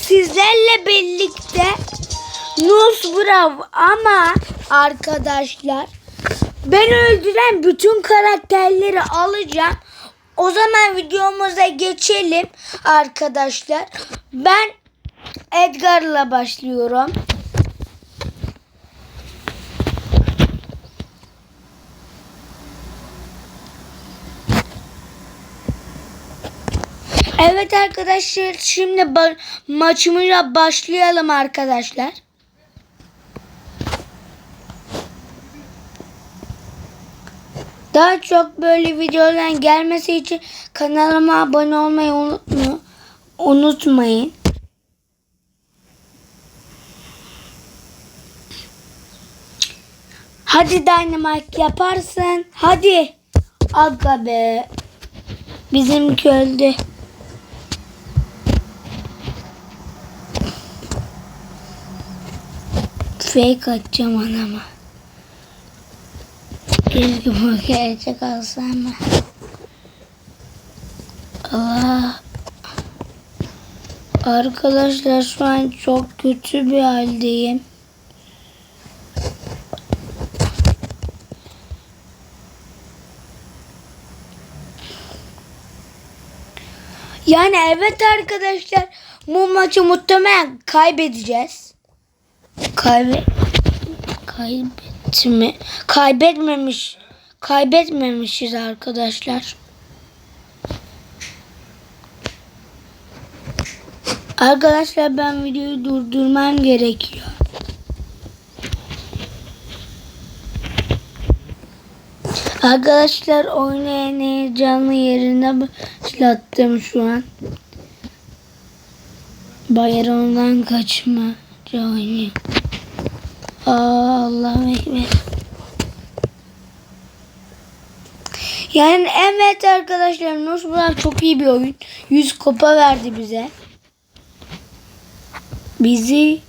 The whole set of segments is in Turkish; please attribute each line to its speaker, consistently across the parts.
Speaker 1: sizlerle birlikte Nus Brav ama arkadaşlar ben öldüren bütün karakterleri alacağım. O zaman videomuza geçelim arkadaşlar. Ben Edgar'la başlıyorum. Evet arkadaşlar şimdi ba- maçımıza başlayalım arkadaşlar. Daha çok böyle videoların gelmesi için kanalıma abone olmayı unutma, unutmayın. Hadi Dynamite yaparsın. Hadi. Aga be. Bizimki öldü. Fake atacağım anama. Keşke bu gerçek olsa ama. Allah. Arkadaşlar şu an çok kötü bir haldeyim. Yani evet arkadaşlar bu maçı muhtemelen kaybedeceğiz. Kaybe kaybetti mi? Kaybetmemiş. Kaybetmemişiz arkadaşlar. Arkadaşlar ben videoyu durdurmam gerekiyor. Arkadaşlar oynayan heyecanlı yerine başlattım şu an. Bayramdan kaçma. Oynuyor. Aa, Allah'ım ekber. Yani evet arkadaşlar Nusra çok iyi bir oyun. 100 kupa verdi bize. Bizi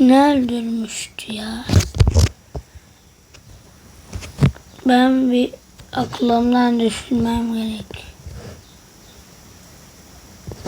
Speaker 1: ne öldürmüştü ya? Ben bir aklımdan düşünmem gerek.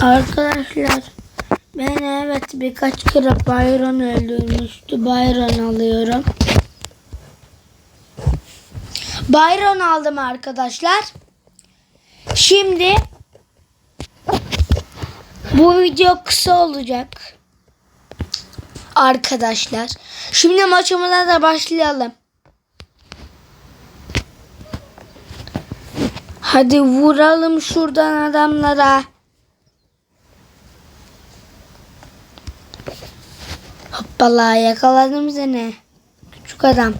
Speaker 1: Arkadaşlar ben evet birkaç kere Byron öldürmüştü. Byron alıyorum. Byron aldım arkadaşlar. Şimdi bu video kısa olacak. Arkadaşlar. Şimdi maçımıza da başlayalım. Hadi vuralım şuradan adamlara. Hoppala yakaladım seni. Küçük adam.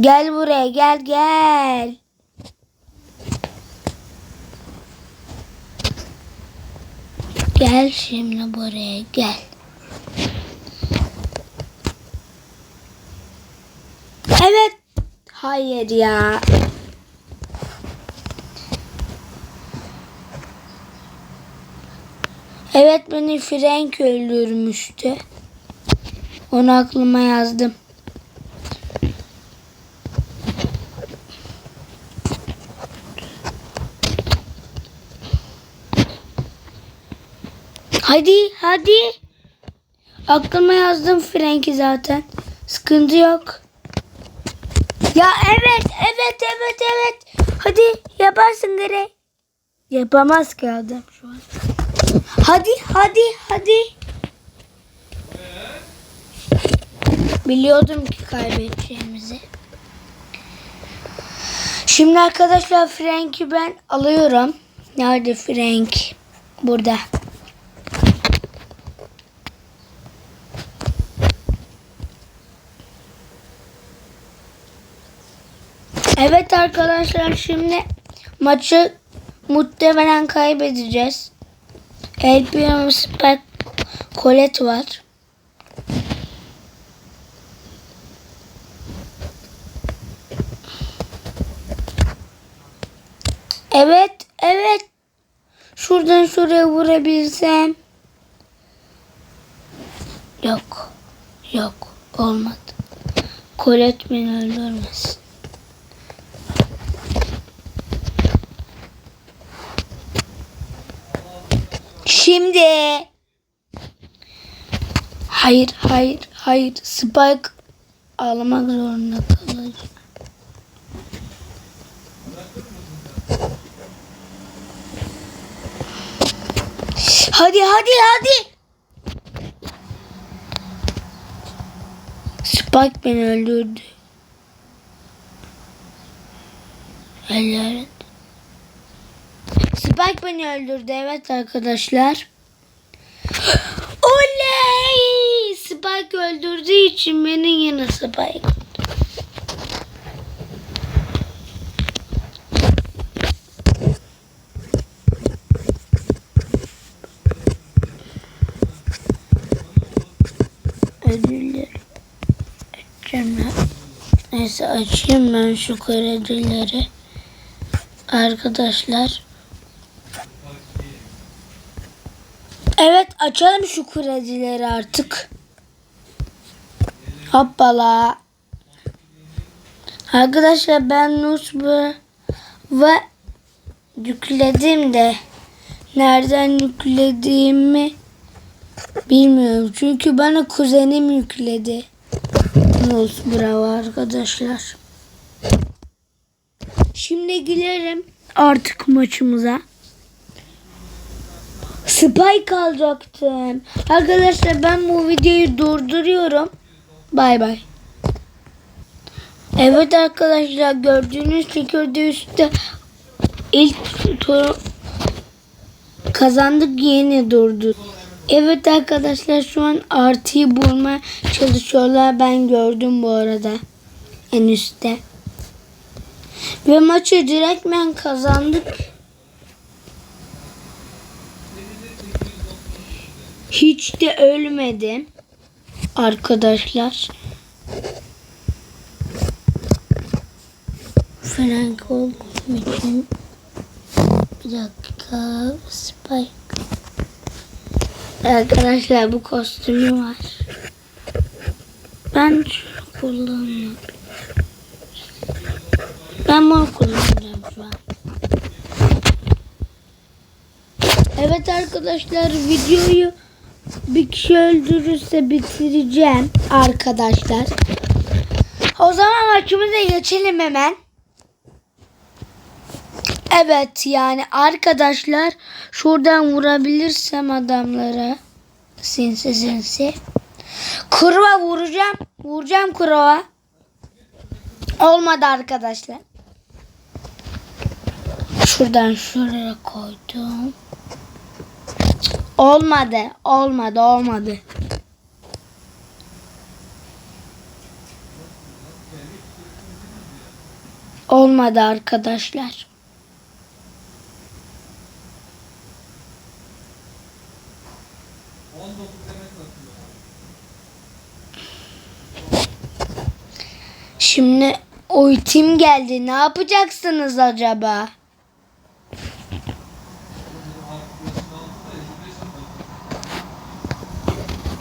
Speaker 1: Gel buraya gel gel. Gel şimdi buraya gel. Evet. Hayır ya. Evet beni Frank öldürmüştü. Onu aklıma yazdım. Hadi hadi. Aklıma yazdım Frank'i zaten. Sıkıntı yok. Ya evet evet evet evet. Hadi yaparsın Gre. Yapamaz ki şu an. Hadi hadi hadi. Biliyordum ki kaybedeceğimizi. Şimdi arkadaşlar Frank'i ben alıyorum. Nerede Frank? Burada. Evet arkadaşlar şimdi maçı muhtemelen kaybedeceğiz. El Primo Spike Colette var. Evet, evet. Şuradan şuraya vurabilsem. Yok. Yok. Olmadı. Colette beni öldürmesin. Şimdi. Hayır, hayır, hayır. Spike ağlamak zorunda kalacak. Hadi, hadi, hadi. Spike beni öldürdü. Evet. Spike beni öldürdü evet arkadaşlar. Oley! Spike öldürdüğü için beni yine Spike. Özür dilerim. Açacağım. Neyse açayım ben şu kredileri. Arkadaşlar. Evet açalım şu kredileri artık. Hoppala. Arkadaşlar ben Nusbu ve yükledim de nereden yüklediğimi bilmiyorum. Çünkü bana kuzenim yükledi. Nus bravo arkadaşlar. Şimdi girelim artık maçımıza. Spike alacaktım. Arkadaşlar ben bu videoyu durduruyorum. Bay bay. Evet arkadaşlar gördüğünüz şekilde üstte ilk turu kazandık yeni durdu. Evet arkadaşlar şu an artıyı bulmaya çalışıyorlar. Ben gördüm bu arada. En üstte. Ve maçı direktmen kazandık. Hiç de ölmedim. Arkadaşlar. Frank olduğum için bir dakika Spike. Arkadaşlar bu kostümü var. Ben şunu kullanıyorum. Ben bunu kullanacağım şu an. Evet arkadaşlar videoyu bir kişi öldürürse bitireceğim arkadaşlar. O zaman maçımıza geçelim hemen. Evet yani arkadaşlar şuradan vurabilirsem adamlara sinsi sinsi. Kurva vuracağım. Vuracağım kurva. Olmadı arkadaşlar. Şuradan şuraya koydum. Olmadı. Olmadı. Olmadı. Olmadı arkadaşlar. Şimdi ultim geldi. Ne yapacaksınız acaba?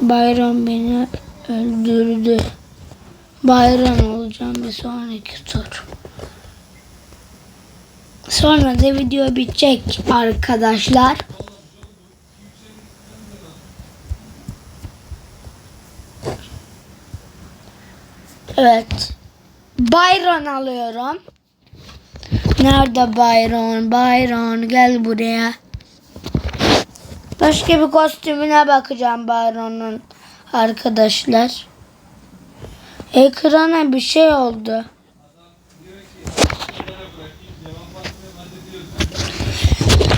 Speaker 1: Bayram beni öldürdü. Bayram olacağım bir sonraki tur. Sonra da video bitecek arkadaşlar. Evet. Byron alıyorum. Nerede Byron? Byron gel buraya. Başka bir kostümüne bakacağım Byron'un arkadaşlar. Ekrana bir şey oldu.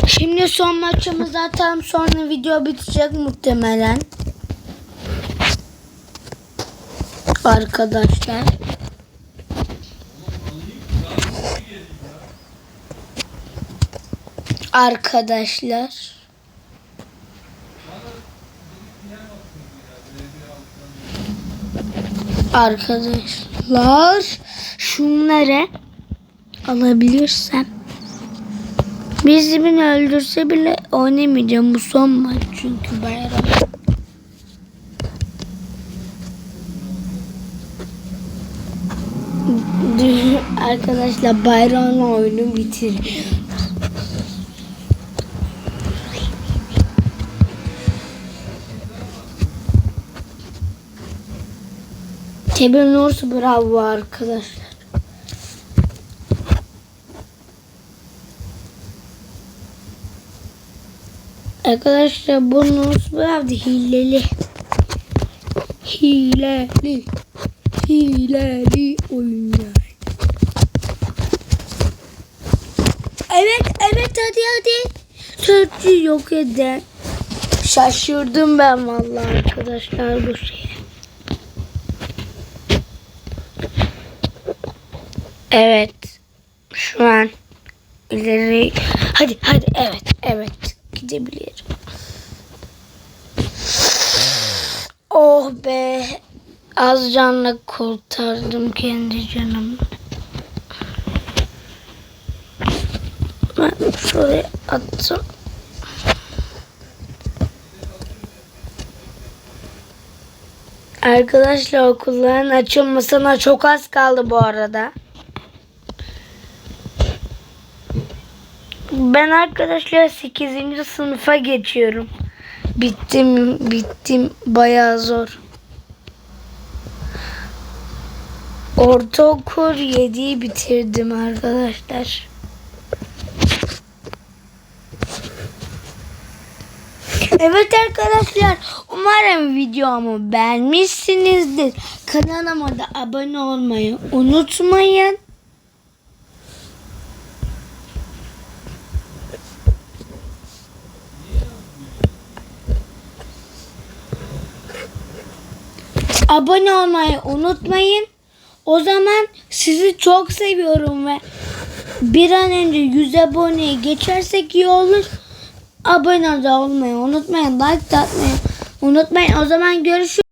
Speaker 1: Şimdi son maçımızı atalım sonra video bitecek muhtemelen. Arkadaşlar. Arkadaşlar. Arkadaşlar şunları alabilirsem bizi beni öldürse bile oynamayacağım bu son maç çünkü bayram. Arkadaşlar bayram oyunu bitir. Tebin Nursu bravo arkadaşlar. Arkadaşlar bu Nursu bravo hileli. Hileli. Hileli oyunlar. Evet evet hadi hadi. Sözcü yok eden. Şaşırdım ben vallahi arkadaşlar bu şeye. Evet. Şu an ileri. Hadi hadi evet evet gidebilirim. Oh be. Az canla kurtardım kendi canımı. Ben şuraya attım. Arkadaşlar okulların açılmasına çok az kaldı bu arada. Ben arkadaşlar 8. sınıfa geçiyorum. Bittim bittim bayağı zor. Ortaokul 7'yi bitirdim arkadaşlar. Evet arkadaşlar umarım videomu beğenmişsinizdir. Kanalıma da abone olmayı unutmayın. Abone olmayı unutmayın. O zaman sizi çok seviyorum ve bir an önce 100 aboneyi geçersek iyi olur. Abone de olmayı unutmayın. Like de atmayı unutmayın. O zaman görüşürüz.